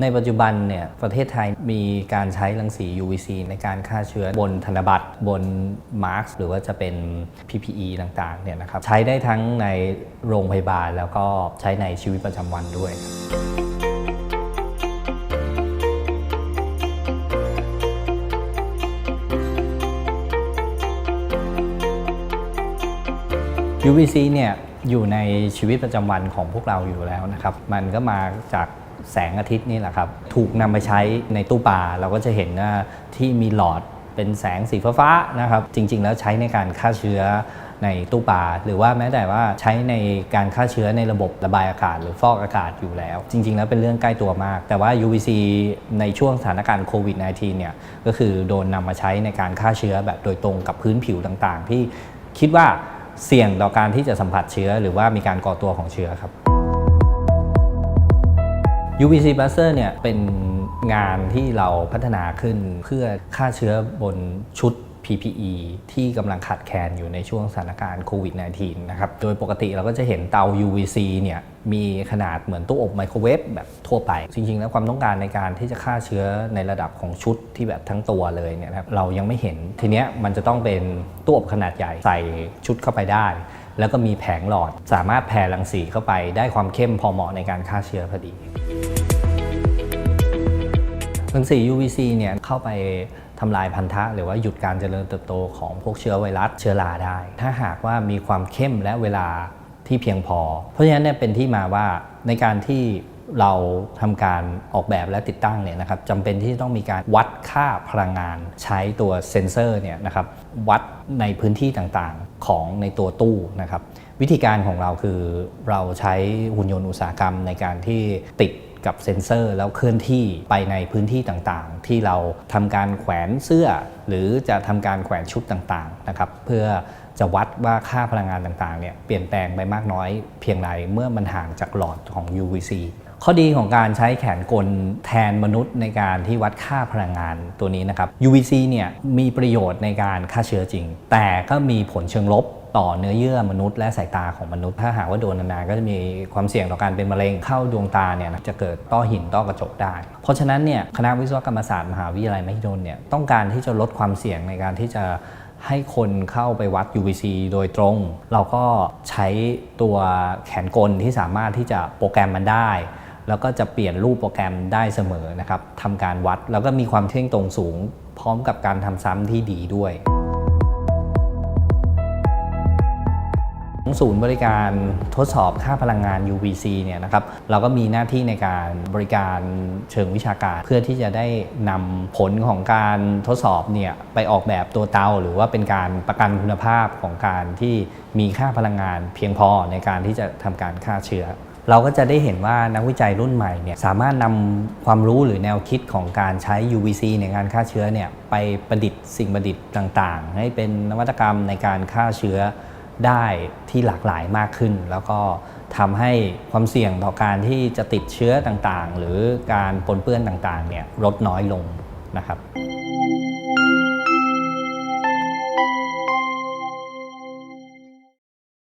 ในปัจจุบันเนี่ยประเทศไทยมีการใช้รังสี UVC ในการฆ่าเชื้อบนธนบัตรบนมาร์กหรือว่าจะเป็น PPE ต่างๆเนี่ยนะครับใช้ได้ทั้งในโรงพยาบาลแล้วก็ใช้ในชีวิตประจำวันด้วย UVC เนี่ยอยู่ในชีวิตประจำวันของพวกเราอยู่แล้วนะครับ มันก็มาจาก แสงอาทิตย์นี่แหละครับ ถูกนำไปใช้ในตู้ปลาเราก็จะเห็นว่าที่มีหลอดเป็นแสงสีฟ้าๆนะครับ จริง ๆ แล้วใช้ในการฆ่าเชื้อในตู้ปลาหรือว่าแม้แต่ว่าใช้ในการฆ่าเชื้อในระบบระบายอากาศ หรือฟอกอากาศอยู่แล้ว จริง ๆ แล้วเป็นเรื่องใกล้ตัวมาก แต่ว่า UVC ในช่วงสถานการณ์โควิด -19 เนี่ยก็คือโดนนำมาใช้ในการฆ่าเชื้อแบบโดยตรงกับพื้นผิวต่างๆ ที่คิดว่าเสี่ยงต่อการที่จะสัมผัสเชื้อ หรือว่ามีการก่อตัวของเชื้อครับ UVC Buster เนี่ยเป็นงานที่เราพัฒนาขึ้นเพื่อฆ่าเชื้อบนชุด PPE ที่กำลังขาดแคลนอยู่ในช่วงสถานการณ์โควิด -19 นะครับ โดยปกติเราก็จะเห็นเตา UVC เนี่ยมีขนาดเหมือนตู้อบไมโครเวฟแบบทั่วไป จริง ๆ แล้วความต้องการในการที่จะฆ่าเชื้อในระดับของชุดที่แบบทั้งตัวเลยเนี่ยครับเรายังไม่เห็น ทีเนี้ยมันจะต้องเป็นตู้อบขนาดใหญ่ใส่ชุดเข้าไปได้ แล้วก็มีแผงหลอด สามารถแผ่รังสีเข้าไปได้ความเข้มพอเหมาะในการฆ่าเชื้อพอดีรังสี UVC เนี่ยเข้าไปทำลายพันธะ หรือว่าหยุดการเจริญเติบโตของพวกเชื้อไวรัสเชื้อราได้ ถ้าหากว่ามีความเข้มและเวลาที่เพียงพอ เพราะฉะนั้นเนี่ยเป็นที่มาว่าในการที่ เราทำการออกแบบและติดตั้งเนี่ยนะครับจำเป็นที่จะต้องมีการวัดค่าพลังงาน ใช้ตัวเซ็นเซอร์เนี่ยนะครับวัดในพื้นที่ต่างๆของในตัวตู้นะครับวิธีการของเราคือเราใช้หุ่นยนต์อุตสาหกรรมในการที่ติดกับเซ็นเซอร์แล้วเคลื่อนที่ไปในพื้นที่ต่างๆ ที่เราทำการแขวนเสื้อ หรือจะทำการแขวนชุดต่างๆนะครับเพื่อจะวัดว่าค่าพลังงานต่างๆเนี่ยเปลี่ยนแปลงไปมากน้อยเพียงไรเมื่อมันห่างจากหลอดของ UVC ข้อดีของการใช้แขนกลแทนมนุษย์ในการที่วัดค่าพลังงานตัวนี้นะครับ UVC เนี่ยมีประโยชน์ในการฆ่าเชื้อจริง แต่ก็มีผลเชิงลบต่อเนื้อเยื่อมนุษย์และสายตาของมนุษย์ ถ้าหากว่าโดนนานๆก็จะมีความเสี่ยงต่อการเป็นมะเร็งเข้าดวงตาเนี่ยนะจะเกิดต้อหินต้อกระจกได้ เพราะฉะนั้นเนี่ยคณะวิศวกรรมศาสตร์มหาวิทยาลัยมหิดลเนี่ยต้องการที่จะลดความเสี่ยงในการที่จะให้คนเข้าไปวัด UVC โดยตรง เราก็ใช้ตัวแขนกลที่สามารถที่จะโปรแกรมมันได้ แล้วก็จะเปลี่ยนรูปโปรแกรมได้เสมอนะครับทำการวัดแล้วก็มีความเที่ยงตรงสูง พร้อมกับการทำซ้ำที่ดีด้วยศูนย์บริการทดสอบค่าพลังงาน UVC เนี่ยนะครับเราก็มีหน้าที่ในการบริการเชิงวิชาการ เพื่อที่จะได้นำผลของการทดสอบเนี่ยไปออกแบบตัวเตา หรือว่าเป็นการประกันคุณภาพของการที่มีค่าพลังงานเพียงพอในการที่จะทำการฆ่าเชื้อ เราก็จะได้เห็นว่านักวิจัยรุ่นใหม่เนี่ยสามารถนำความรู้หรือแนวคิดของการใช้ UVC ในการฆ่าเชื้อเนี่ยไปประดิษฐ์สิ่งประดิษฐ์ต่างๆ ให้เป็นนวัตกรรมในการฆ่าเชื้อได้ที่หลากหลายมากขึ้น แล้วก็ทำให้ความเสี่ยงต่อการที่จะติดเชื้อต่างๆ หรือการปนเปื้อนต่างๆเนี่ยลดน้อยลงนะครับ